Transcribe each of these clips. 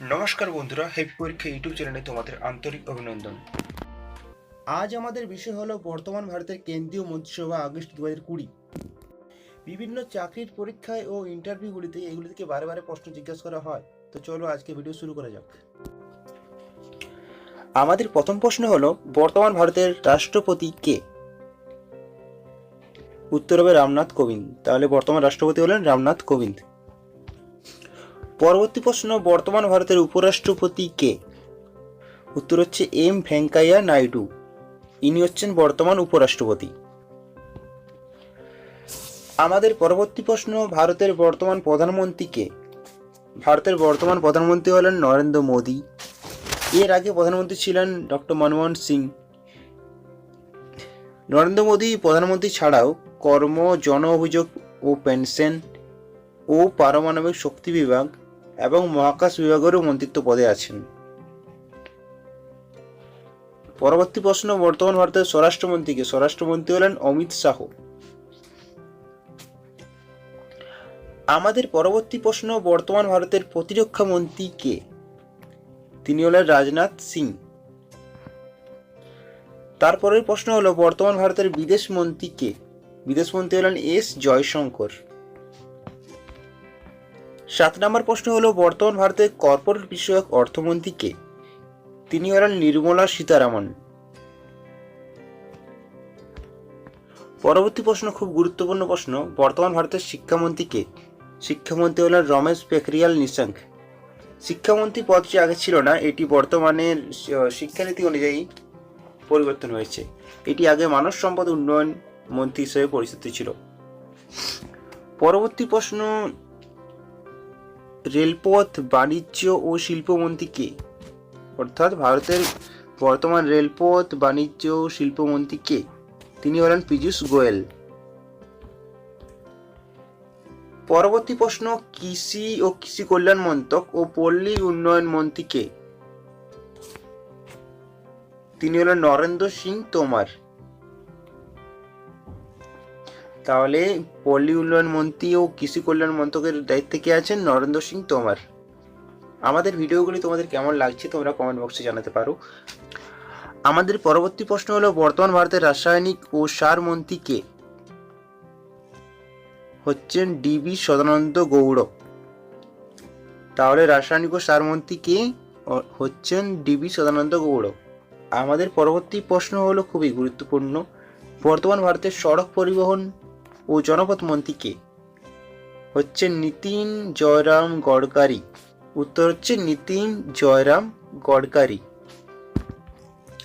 নমস্কার বন্ধুরা হেপি পরীক্ষা ইউটিউব চ্যানেলে তোমাদের আন্তরিক অভিনন্দন। আজ আমাদের বিষয় হলো বর্তমান ভারতের কেন্দ্রীয় মন্ত্রিসভা আগস্ট দু হাজার কুড়ি। বিভিন্ন চাকরির পরীক্ষায় ও ইন্টারভিউগুলিতে এগুলি থেকে বারে বারে প্রশ্ন জিজ্ঞাসা করা হয়। তো চলো আজকে ভিডিও শুরু করা যাক। আমাদের প্রথম প্রশ্ন হলো, বর্তমান ভারতের রাষ্ট্রপতি কে? উত্তর হবে রামনাথ কোবিন্দ। তাহলে বর্তমান রাষ্ট্রপতি হলেন রামনাথ কোবিন্দ। পরবর্তী প্রশ্ন, বর্তমান ভারতের উপরাষ্ট্রপতি কে? উত্তর হচ্ছে এম ভেঙ্কাইয়া নাইডু। ইনি হচ্ছেন বর্তমান উপরাষ্ট্রপতি। আমাদের পরবর্তী প্রশ্ন, ভারতের বর্তমান প্রধানমন্ত্রী কে? ভারতের বর্তমান প্রধানমন্ত্রী হলেন নরেন্দ্র মোদী। এর আগে প্রধানমন্ত্রী ছিলেন ডক্টর মনমোহন সিং। নরেন্দ্র মোদী প্রধানমন্ত্রী ছাড়াও কর্ম, জন অভিযোগ ও পেনশন ও পারমাণবিক শক্তি বিভাগ এবং মহাকাশ বিভাগেরও মন্ত্রিত্ব পদে আছেন। পরবর্তী প্রশ্ন, বর্তমান ভারতের স্বরাষ্ট্রমন্ত্রীকে। স্বরাষ্ট্রমন্ত্রী হলেন অমিত শাহ। আমাদের পরবর্তী প্রশ্ন, বর্তমান ভারতের প্রতিরক্ষা মন্ত্রী কে? তিনি হলেন রাজনাথ সিং। তারপরের প্রশ্ন হলো, বর্তমান ভারতের বিদেশ মন্ত্রী কে? বিদেশ মন্ত্রী হলেন এস জয়শঙ্কর। সাত নম্বর প্রশ্ন হলো, বর্তমান ভারতের কর্পোরেট বিষয়ক অর্থমন্ত্রী কে? তিনি হলেন নির্মলা সীতারামন। পরবর্তী প্রশ্ন, খুব গুরুত্বপূর্ণ প্রশ্ন, বর্তমান ভারতের শিক্ষামন্ত্রী কে? শিক্ষামন্ত্রী হলেন রমেশ পেখরিয়াল নিশাঙ্ক। শিক্ষামন্ত্রী পদটি আগে ছিল না, এটি বর্তমানের শিক্ষানীতি অনুযায়ী পরিবর্তন হয়েছে। এটি আগে মানব সম্পদ উন্নয়ন মন্ত্রী হিসেবে পরিচিত ছিল। পরবর্তী প্রশ্ন রেলপথ, বাণিজ্য ও শিল্পমন্ত্রী কে? অর্থাৎ ভারতের বর্তমান রেলপথ, বাণিজ্য ও শিল্পমন্ত্রী কে? তিনি হলেন পীযূষ গোয়েল। পরবর্তী প্রশ্ন, কৃষি ও কৃষি কল্যাণ মন্ত্রক ও পল্লী উন্নয়ন মন্ত্রী কে? তিনি হলেন নরেন্দ্র সিং তোমার। তাহলে পল্লী উন্নয়ন মন্ত্রী ও কৃষি কল্যাণ মন্ত্রকের দায়িত্বে কে আছেন? নরেন্দ্র সিং তোমার। আমাদের ভিডিওগুলি তোমাদের কেমন লাগছে তোমরা কমেন্ট বক্সে জানাতে পারো। আমাদের পরবর্তী প্রশ্ন হলো, বর্তমান ভারতের রাসায়নিক ও সার মন্ত্রী কে? হচ্ছেন ডিবি সদানন্দ গৌড়। তাহলে রাসায়নিক ও সার মন্ত্রী কে? হচ্ছেন ডিবি সদানন্দ গৌড়। আমাদের পরবর্তী প্রশ্ন হলো খুবই গুরুত্বপূর্ণ। বর্তমান ভারতের সড়ক পরিবহন ও জনপথ মন্ত্রী কে হচ্ছেন নীতিন জয়রাম গডকারি। উত্তর হচ্ছে নীতিন জয়রাম গডকারি।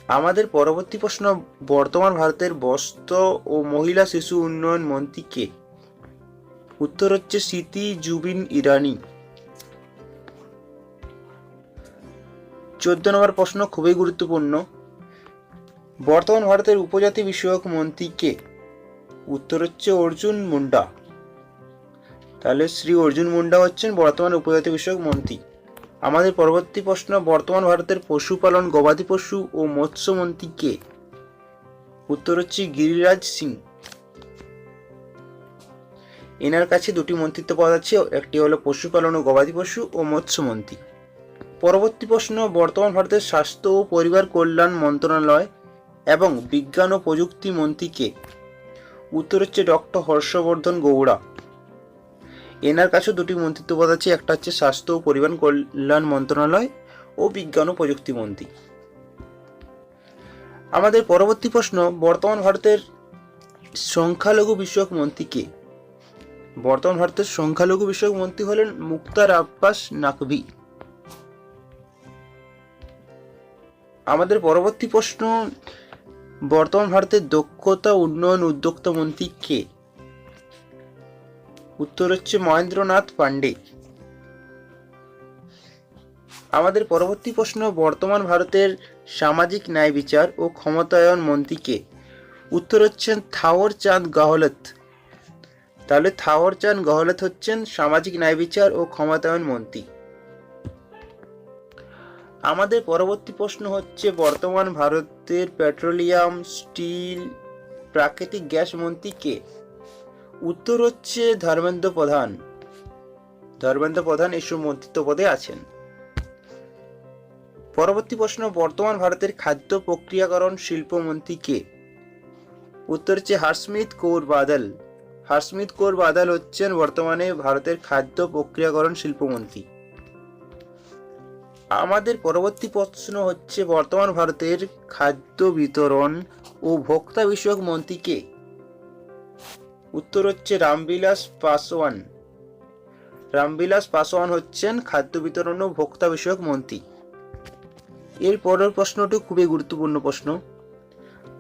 আমাদের পরবর্তী প্রশ্ন, বর্তমান ভারতের বস্ত্র ও মহিলা শিশু উন্নয়ন মন্ত্রী কে উত্তর হচ্ছে স্মৃতি জুবিন ইরানি। চোদ্দ নম্বর প্রশ্ন খুবই গুরুত্বপূর্ণ। বর্তমান ভারতের উপজাতি বিষয়ক মন্ত্রী কে উত্তর হচ্ছে অর্জুন মুন্ডা। তাহলে শ্রী অর্জুন মুন্ডা হচ্ছেন বর্তমান উপজাতি বিষয়ক মন্ত্রী। আমাদের পরবর্তী প্রশ্ন, বর্তমান ভারতের পশুপালন গবাদি পশু ও মৎস্য মন্ত্রী কে? উত্তর হচ্ছে গিরিরাজ সিং। এনার কাছে দুটি মন্ত্রিত্ব পদ আছে একটি হলো পশুপালন ও গবাদি পশু ও মৎস্যমন্ত্রী পরবর্তী প্রশ্ন, বর্তমান ভারতের স্বাস্থ্য ও পরিবার কল্যাণ মন্ত্রণালয় এবং বিজ্ঞান ও প্রযুক্তি মন্ত্রী কে? উত্তর হচ্ছে ডক্টর হর্ষবর্ধন গৌড়া। এনার কাছে দুটি মন্ত্রিত্ব পদ আছে, একটা হচ্ছে স্বাস্থ্য ও পরিবার কল্যাণ মন্ত্রণালয় ও বিজ্ঞান ও প্রযুক্তি মন্ত্রী। আমাদের পরবর্তী প্রশ্ন, বর্তমান ভারতের সংখ্যালঘু বিষয়ক মন্ত্রী কে? বর্তমান ভারতের সংখ্যালঘু বিষয়ক মন্ত্রী হলেন মুক্তার আব্বাস নাকভি। আমাদের পরবর্তী প্রশ্ন বর্তমান ভারতের দক্ষতা উন্নয়ন উদ্যোক্তা মন্ত্রী কে? উত্তর হচ্ছে মহেন্দ্রনাথ পান্ডে। আমাদের পরবর্তী প্রশ্ন, বর্তমান ভারতের সামাজিক ন্যায় বিচার ও ক্ষমতায়ন মন্ত্রী কে? উত্তর হচ্ছেন থাওর চাঁদ গহলত। তাহলে থাওর চাঁদ গহলত হচ্ছেন সামাজিক ন্যায় বিচার ও ক্ষমতায়ন মন্ত্রী। আমাদের পরবর্তী প্রশ্ন হচ্ছে, বর্তমান ভারতের পেট্রোলিয়াম, স্টিল, প্রাকৃতিক গ্যাস মন্ত্রী কে? উত্তর হচ্ছে ধর্মেন্দ্র প্রধান। ধর্মেন্দ্র প্রধান এসব মন্ত্রিত্ব পদে আছেন। পরবর্তী প্রশ্ন, বর্তমান ভারতের খাদ্য প্রক্রিয়াকরণ শিল্পমন্ত্রী কে? উত্তর হচ্ছে হারস্মিত কৌর বাদল। হারস্মিত কৌর বাদল হচ্ছেন বর্তমানে ভারতের খাদ্য প্রক্রিয়াকরণ শিল্পমন্ত্রী আমাদের পরবর্তী প্রশ্ন হচ্ছে, বর্তমান ভারতের খাদ্য বিতরণ ও ভোক্তা বিষয়ক মন্ত্রী কে? উত্তর হচ্ছে রামবিলাস পাসওয়ান রামবিলাস পাসওয়ান হচ্ছেন খাদ্য বিতরণ ও ভোক্তা বিষয়ক মন্ত্রী। এর পরের প্রশ্নটি খুবই গুরুত্বপূর্ণ প্রশ্ন।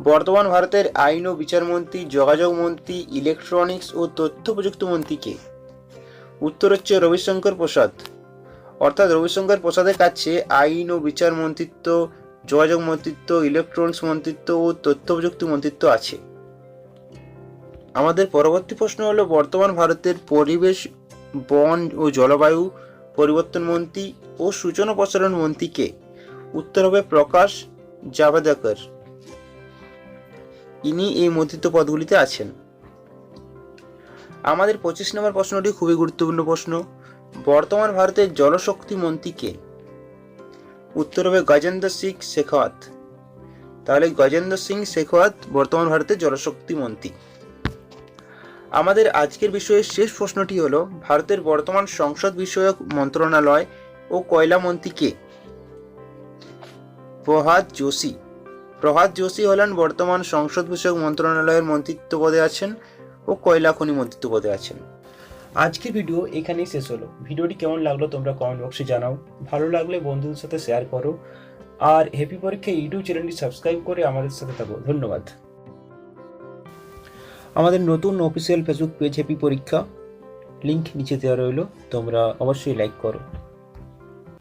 বর্তমান ভারতের আইন ও বিচারমন্ত্রী যোগাযোগ মন্ত্রী, ইলেকট্রনিক্স ও তথ্য প্রযুক্তি মন্ত্রী কে? উত্তর হচ্ছে রবিশঙ্কর প্রসাদ। অর্থাৎ রবিশঙ্কর প্রসাদের কাছে আইন ও বিচার মন্ত্রিত্ব, যোগাযোগ মন্ত্রিত্ব ইলেকট্রনিক্স মন্ত্রিত্ব ও তথ্য প্রযুক্তি মন্ত্রিত্ব আছে। আমাদের পরবর্তী প্রশ্ন হলো, বর্তমান ভারতের পরিবেশ, বন ও জলবায়ু পরিবর্তন মন্ত্রী ও সূচনা প্রসারণ মন্ত্রী কে? উত্তর হবে প্রকাশ জাভেদকর। ইনি এই মন্ত্রিত্ব পদগুলিতে আছেন। আমাদের পঁচিশ নম্বর প্রশ্নটি খুবই গুরুত্বপূর্ণ প্রশ্ন। বর্তমান ভারতের জলশক্তি মন্ত্রী কে? উত্তর হবে গজেন্দ্র সিং শেখাওয়াত। তাহলে গজেন্দ্র সিং শেখাওয়াত বর্তমান ভারতের জলশক্তি মন্ত্রী। আমাদের আজকের বিষয়ের শেষ প্রশ্নটি হলো, ভারতের বর্তমান সংসদ বিষয়ক মন্ত্রণালয় ও কয়লা মন্ত্রী কে? প্রহাদ যোশী। প্রহাদ যোশী হলেন বর্তমান সংসদ বিষয়ক মন্ত্রণালয়ের মন্ত্রিত্ব পদে আছেন ও কয়লা খনি মন্ত্রিত্ব পদে আছেন। আজকের ভিডিও এখানেই শেষ হলো। ভিডিওটি কেমন লাগল তোমরা কমেন্ট বক্সে জানাও। ভালো লাগলে বন্ধুদের সাথে শেয়ার করো। আর হ্যাপি পরীক্ষা ইউটিউব চ্যানেলটি সাবস্ক্রাইব করে আমাদের সাথে থাকো। ধন্যবাদ। আমাদের নতুন official Facebook page happy Pariksha. Link নিচে দেওয়া রইল। তোমরা অবশ্যই লাইক করো।